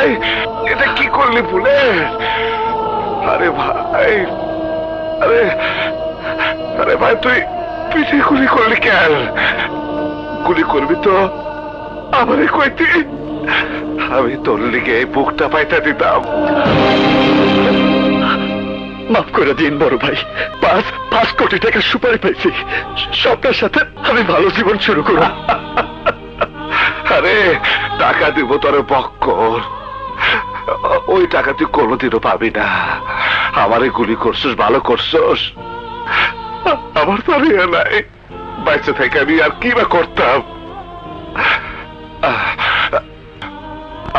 ভাই, এটা কি করলি ভুলে আরে ভাই, আরে আরে ভাই, তুই পিঠে গুলি করলি কেন? গুলি করবি তো? আমারে কইতি আমি তোর লিগে এই বুকটা পাইতে দিতাম। মাফ করে দিন, বড় ভাই। পাঁচ পাঁচ কোটি টাকা সুপারি পাইছি। সবটার সাথে আমি ভালো জীবন শুরু করব। আরে, টাকা দিব তোর পক্কর ওই টাকা তুই কোনোদিনও পাবি না। আমারে গুলি করছস, ভালো করছস। আমার তো ইয়ে নাই। বাইচে থেকে আমি আর কি বা করতাম?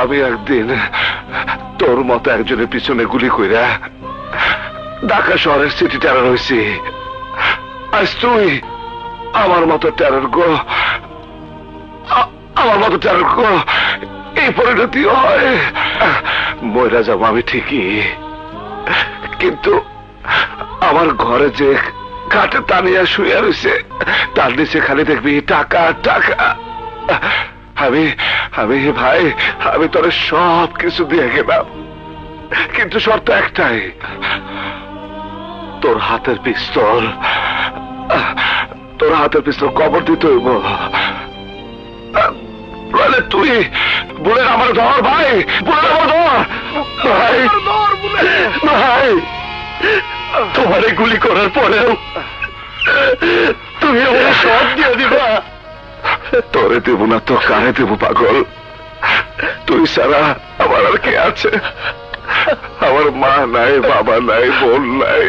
আমি একদিন তোর মতো একজনের পিছনে গুলি কইরা ঢাকা শহরের সিটি টেরার হয়েছি আজ তুই আমার মতো টেরার গো আমার মতো টেরার গো এই পরিণতি হয়? ময়রা যাব আমি ঠিকই। কিন্তু আমার ঘরে যে কাঠে টানিয়া শুয়ে রয়েছে, তার নিচে খালি দেখবি টাকা টাকা। আমি আমি ভাই, আমি তোর সব কিছু দিয়ে গেলাম। কিন্তু শর্ত একটাই, তোর হাতের পিস্তল, তোর হাতের পিস্তল কবর দিতে হইব। বলে তুই বলে আমার ধর ভাই বলে আমার ধর। ভাই ভাই, তোমারে গুলি করার পরেও তুমি আমার সব দিয়ে দিবা। তোরে দেব না তো কারে দেব, পাগল। তুই সারা আমার আর কে আছে? আমার মা নাই, বাবা নাই, বোন নাই।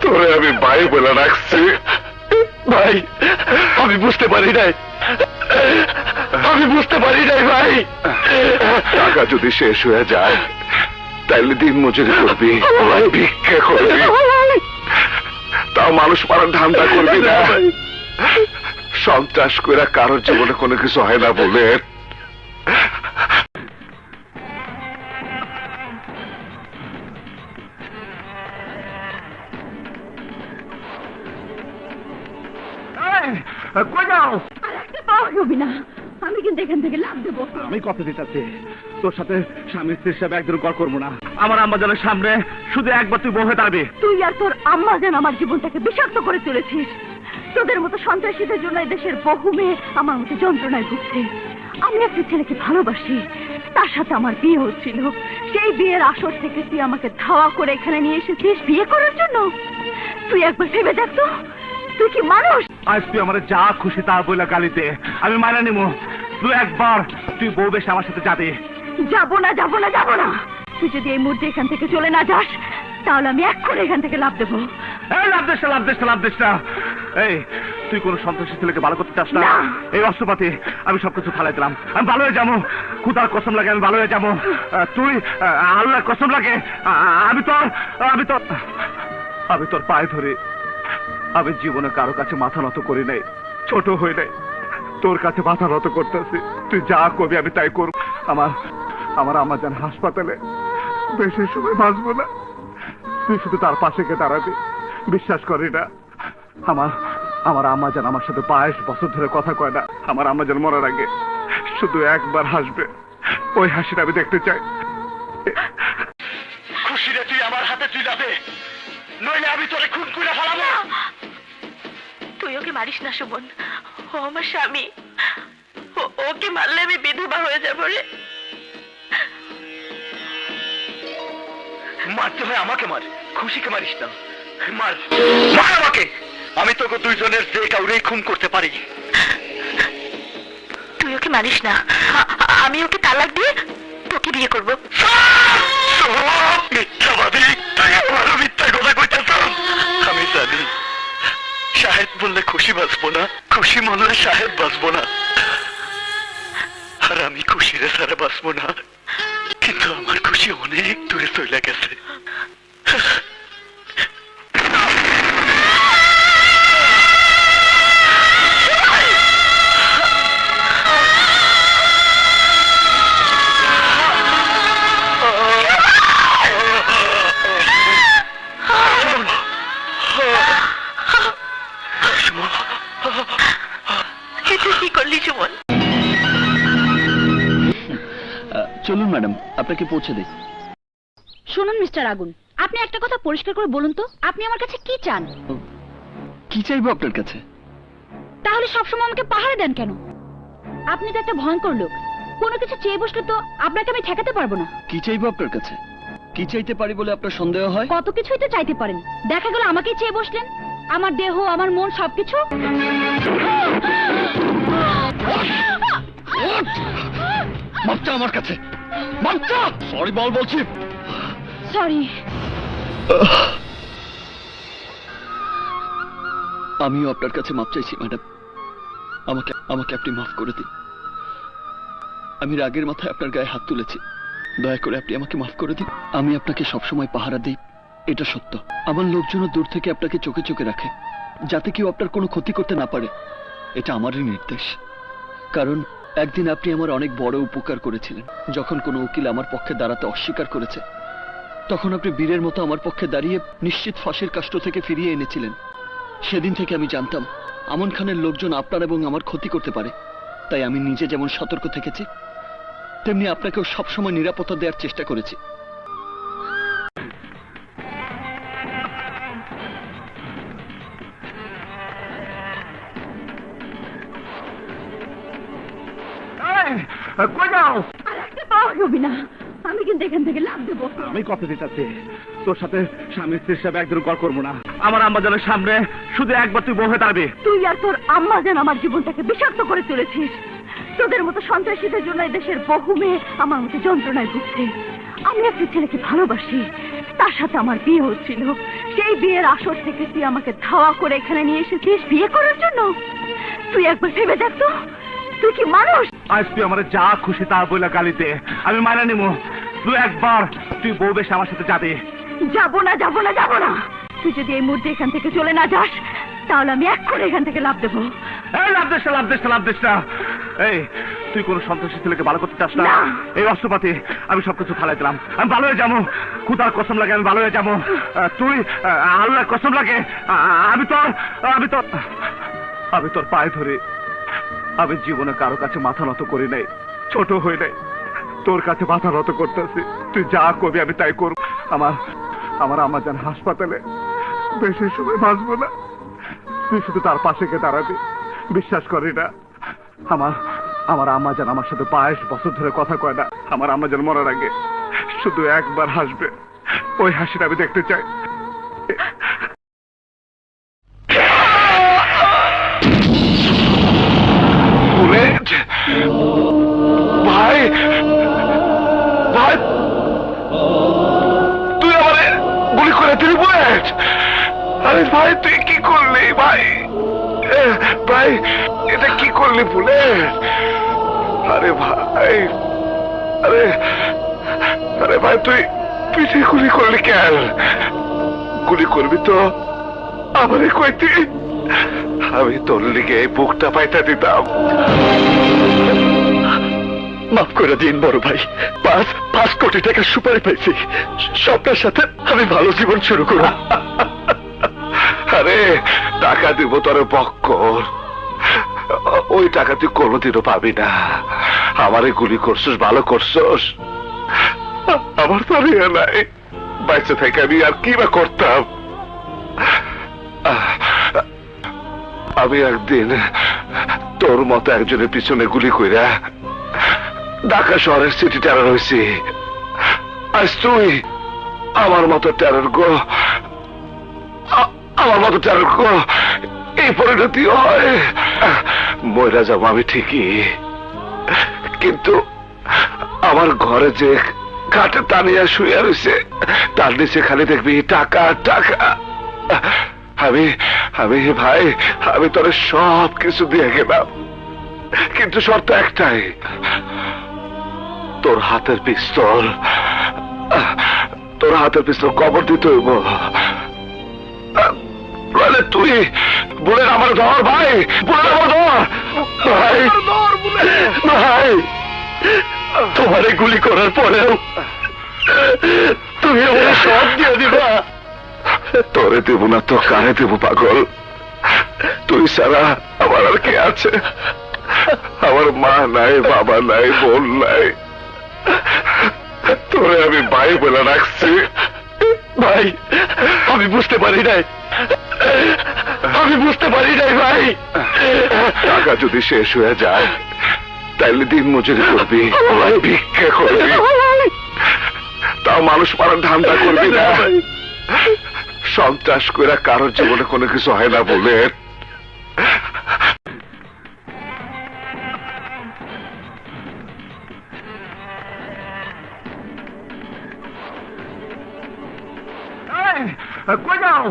তোরে আমি ভাই বলে রাখছি। ভাই, আমি বুঝতে পারি নাই। আমি বুঝতে পারি নাই ভাই। টাকা যদি শেষ হয়ে যায় তাইলে দিন মজুরি করবি ভিক্ষা করবি। তাও মানুষ মারার ধান্দা করবি না। সন্ত্রাস করে কারোর জীবনে কোনো কিছু হয় না বলে। কই যাও? পাওয়া যাবে না আমি কিন্তু এখান থেকে লাভ দেবো। আমি কথা দিতেছি। তোর সাথে স্বামী স্ত্রীর হিসাবে একদিন কল করব না। আমার আম্মাজানের সামনে শুধু একবার তুই বউ দাঁড়াবি। তুই আর তোর আম্মা আমার জীবনটাকে বিষাক্ত করে তুলেছিস। তোদের মতো সন্ত্রাসীদের জন্য দেশের বহু মেয়ে আমার মতো যন্ত্রণায় ভুগছে। আমি একটা ছেলেকে ভালোবাসি। তার সাথে আমার বিয়ে হচ্ছিল। সেই বিয়ের আসর থেকে তুই আমাকে ধাওয়া করে এখানে নিয়ে এসেছিস বিয়ে করার জন্য। তুই একবার ভেবে দেখ তো। তুই কি মানুষ? আজ তুই আমার যা খুশি তা বইলা গালিতে আমি মানা নিমু। তুই একবার তুই বউ বেশি আমার সাথে যাবে। যাব না যাব না যাব না। তুই যদি এই মুহূর্তে এখান থেকে চলে না যাস তাহলে আমি এক্ষুনি এখান থেকে লাভ দেবো। এই লাভ দেশ লাভ দেশ লাভ দেশ এই তুই কোন সন্ত্রাসী ছেলেকে ভালো করতে চাস না। এই অস্ত্রপাতি আমি সবকিছু ফালাই দিলাম। আমি ভালো হয়ে যাব। খুদার কসম লাগে আমি ভালো হয়ে যাব। তুই আহ, আল্লাহর কসম লাগে আমি তোর আমি তোর আমি তোর পায়ে ধরে। আমি জীবনে কারও কাছে মাথা নত করি নাই, ছোট হয়ে নাই। তোর কাছে মাথা নত করতেছি। তুই যা করবি আমি তাই করব। আমার আমার আমার যেন হাসপাতালে বেশি সময় বাঁচবো না। তুই শুধু তার পাশে গিয়ে দাঁড়াবি। বিশ্বাস করি না। আমার আমার আম্মা যেন আমার সাথে বাইশ বছর ধরে কথা কয় না। আমার আম্মা যেন মরার আগে শুধু একবার হাসবে। ওই হাসিটা আমি দেখতে চাই। খুশি রে তুই আমার হাতে তুই যাবে। নইলে আমি তোরে খুন করে ফেলাবো। মারিস না সুমন। ও আমার স্বামী। ওকে মারলে আমি বিধবা হয়ে যাব রে। মারতে হয় আমাকে মার। খুশিকে মারিস না। মার। মার আমাকে। আমি তোকে দুইজনের যে কাউরেই খুন করতে পারি। তুই ওকে মারিস না। আমি ওকে তালাক দিয়ে তোকে বিয়ে করব। বাঁচবো না। আর আমি খুশিরে সারা বাঁচবো না। কিন্তু আমার খুশি অনেক দূরে চলে গেছে। আপনাকে পৌঁছে দিই। শুনুন মিস্টার আগুন। আপনি একটা কথা পরিষ্কার করে বলুন তো আপনি আমার কাছে কি চান? কি চাইব আপনার কাছে? তাহলে সবসময় আমাকে পাহাড়ে দেন কেন? আপনি তো একটা ভয়ঙ্কর লোক। কোনো কিছু চেয়ে বসলে তো আপনাকে আমি ঠেকাতে পারব না। কি চাইব আপনার কাছে? কি চাইতে পারি বলে আপনার সন্দেহ হয়? কত কিছুই তো চাইতে পারেন। দেখা গেল আমাকেই চেয়ে বসলেন। আমার দেহ আমার মন সবকিছু। আমার কাছে। বাচ্চা! সরি বল বলছি। সরি আমিও আপনার কাছে মাপ চাইছি ম্যাডাম। আমাকে আমাকে আপনি মাফ করে দিন। আমি রাগের মাথায় আপনার গায়ে হাত তুলেছি। দয়া করে আপনি আমাকে মাফ করে দিন। আমি আপনাকে সবসময় পাহারা দিই এটা সত্য। আমার লোকজনও দূর থেকে আপনাকে চোখে চোখে রাখে যাতে কেউ আপনার কোনো ক্ষতি করতে না পারে। এটা আমারই নির্দেশ। কারণ একদিন আপনি আমার অনেক বড় উপকার করেছিলেন। যখন কোনো উকিল আমার পক্ষে দাঁড়াতে অস্বীকার করেছে, তখন আপনি বীরের মতো আমার পক্ষে দাঁড়িয়ে নিশ্চিত ফাঁসির কাষ্ট থেকে ফিরিয়ে এনেছিলেন। সেদিন থেকে আমি জানতাম, আমন খানের লোকজন আপনার এবং আমার ক্ষতি করতে পারে। তাই আমি নিজে যেমন সতর্ক থেকেছি, তেমনি আপনাকেও সবসময় নিরাপত্তা দেওয়ার চেষ্টা করেছি। না আমি কিন্তু এখান থেকে লাভ দেবো। আমি কথা দিতেছি। তোর সাথে স্বামী স্ত্রীর হিসাবে একদিন কল করব না। আমার আম্বাজানের সামনে শুধু একবার তুই দাঁড়াবি। তুই আর তোর আম্মা যেন আমার জীবনটাকে বিষাক্ত করে তুলেছিস। তোদের মতো সন্ত্রাসীদের জন্য দেশের বহু মেয়ে আমার মতো যন্ত্রণায় ভুগছে। আমি একটা ছেলেকে ভালোবাসি। তার সাথে আমার বিয়ে হচ্ছিল। সেই বিয়ের আসর থেকে তুই আমাকে ধাওয়া করে এখানে নিয়ে এসেছিস বিয়ে করার জন্য। তুই একবার ভেবে দেখ তো তুই কি মানুষ? আজ তুই আমার যা খুশি তা বইলা গালিতে আমি মানা নিমু। তুই একবার তুই বউ বেশ আমার সাথে যাবে। যাব না যাব না যাব না। তুই যদি এই মুহূর্তে এখান থেকে চলে না যাস তাহলে আমি এক্ষুনি এখান থেকে লাভ দেবো। এই লাভ দেশ লাভ দেশ লাভ দেশ এই তুই কোন সন্ত্রাসী ছেলেকে ভালো করতে চাস না। এই অস্ত্রপাতি আমি সবকিছু ফালাই দিলাম। আমি ভালো হয়ে যাব। খুদার কসম লাগে আমি ভালো হয়ে যাব। তুই আহ, আল্লাহর কসম লাগে। আমি তোর আমি তোর আমি তোর পায়ে ধরে। আমি জীবনে কারও কাছে মাথা নত করি নাই, ছোট হই নাই। তোর কাছে মাথা নত করতেছি। তুই যা করবি, আমি তাই করব। আমার আমার আমার যেন হাসপাতালে বেশি সময় বাঁচবো না। তুই শুধু তার পাশে গিয়ে দাঁড়াবি। বিশ্বাস করি না। আমার আমার আম্মা যেন আমার সাথে বাইশ বছর ধরে কথা কয় না। আমার আম্মা যেন মরার আগে শুধু একবার হাসবে। ওই হাসিটা আমি দেখতে চাই। করলি, ভাই? ভাই, এটা কি করলি বুলেট আরে ভাই, আরে আরে ভাই, তুই পিঠে গুলি করলি কেন? গুলি করবি তো? আমারে কইতি আমি তোর লিগে এই বুকটা পাইতে দিতাম। মাফ করে দিন, বড় ভাই। পাঁচ পাঁচ কোটি টাকা সুপারি পাইছি। সবটার সাথে আমি ভালো জীবন শুরু করব। আরে, টাকা দিব তোর বক্কর ওই টাকা তুই কোনোদিনও পাবি না। আমারে গুলি করছস, ভালো করছস। আমার তো আর ইয়ে নাই। বাইসে থেকে আমি আর কি বা করতাম? আমি একদিন তোর মতো একজনের পিছনে গুলি কইরা ঢাকা শহরের সিটি টেরার হয়েছি আজ তুই আমার মতো টেরার গো আমার মতো টেরার এই পরিণতি হয়। ময়রা যাব আমি ঠিকই। কিন্তু আমার ঘরে যে কাঠে টানিয়া শুয়ে রয়েছে, তার নিচে খালি দেখবি টাকা টাকা। আমি আমি ভাই, আমি তোর সব কিছু দিয়ে গেলাম। কিন্তু শর্ত একটাই, তোর হাতের পিস্তল, তোর হাতের পিস্তল কবর দিতে হইব। বলে তুই বলে আমার ধর ভাই বলে আমার ধর। ভাই ভাই, তোমারে গুলি করার পরেও তুমি আমার সব দিয়ে দিবা। তোরে দেব না তো কারে দেব, পাগল। তুই সারা আমার আর কে আছে? আমার মা নাই, বাবা নাই, বোন নাই। তোরে আমি ভাই বলে রাখছি। ভাই, আমি বুঝতে পারি নাই। আমি বুঝতে পারি নাই ভাই। টাকা যদি শেষ হয়ে যায় তাইলে দিন মজুরি করবি ভিক্ষা করবি। তাও মানুষ মারার ধান্দা করবি না। সন্ত্রাস করে কারোর জীবনে কোনো কিছু হয় না বলে। কই যাও?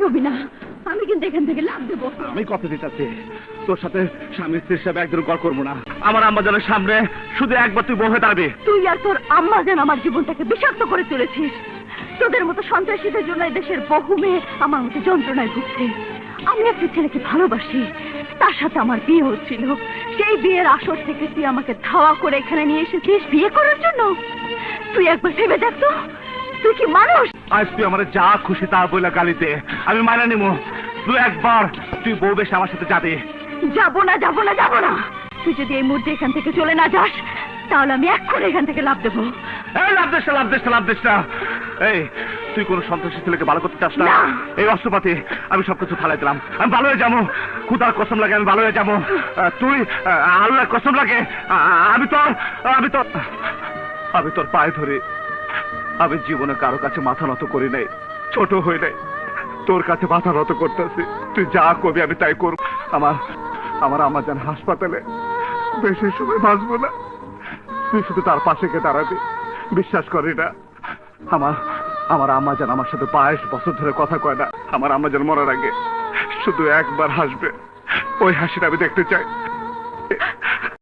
যাবে না আমি কিন্তু এখান থেকে লাভ দেবো। আমি কথা দিতেছি। তোর সাথে স্বামী স্ত্রীর হিসাবে একদিন গড় করব না। আমার আম্মাজানের সামনে শুধু একবার তুই দাঁড়াবি। তুই আর তোর আম্মা যেন আমার জীবনটাকে বিষাক্ত করে তুলেছিস। তোদের মতো সন্ত্রাসীদের জন্য দেশের বহু মেয়ে আমার মতো যন্ত্রণায় ভুগছে। আমি একটা ছেলেকে ভালোবাসি। তার সাথে আমার বিয়ে হচ্ছিল। সেই বিয়ের আসর থেকে তুই আমাকে ধাওয়া করে এখানে নিয়ে এসেছিস। বিয়ে করার জন্য? তুই একবার ভেবে দেখ তো। তুই কি মানুষ? আজ তুই আমার যা খুশি তা বইলা গালিতে আমি মানা নিমু। তুই একবার তুই বউ বেশ আমার সাথে যাবে। যাব না যাব না যাব না। তুই যদি এই মুহূর্তে এখান থেকে চলে না যাস তাহলে আমি এক্ষুনি এখান থেকে লাভ দেবো। এই লাভ দেশ লাভ দেশ লাভ দেশ এই তুই কোন সন্ত্রাসী ছেলেকে ভালো করতে চাস না। এই অস্ত্রপাতি আমি সবকিছু ফালাই দিলাম। আমি ভালো হয়ে যাব। খুদার কসম লাগে আমি ভালো হয়ে যাব। তুই আহ, আল্লাহর কসম লাগে। আমি তোর আমি তোর আমি তোর পায়ে ধরে। আমি জীবনে কারও কাছে মাথা নত করি নাই। ছোট হই নাই। তোর কাছে মাথা নত করতেছি। তুই যা করবি, আমি তাই করব। আমার আমার আমার যেন হাসপাতালে বেশি সময় বাঁচবো না। তুই শুধু তার পাশে গিয়ে দাঁড়াবি। বিশ্বাস করি না। আমার আমার আম্মা যেন আমার সাথে বাইশ বছর ধরে কথা কয় না। আমার আম্মা যেন মরার আগে শুধু একবার হাসবে। ওই হাসিটা আমি দেখতে চাই।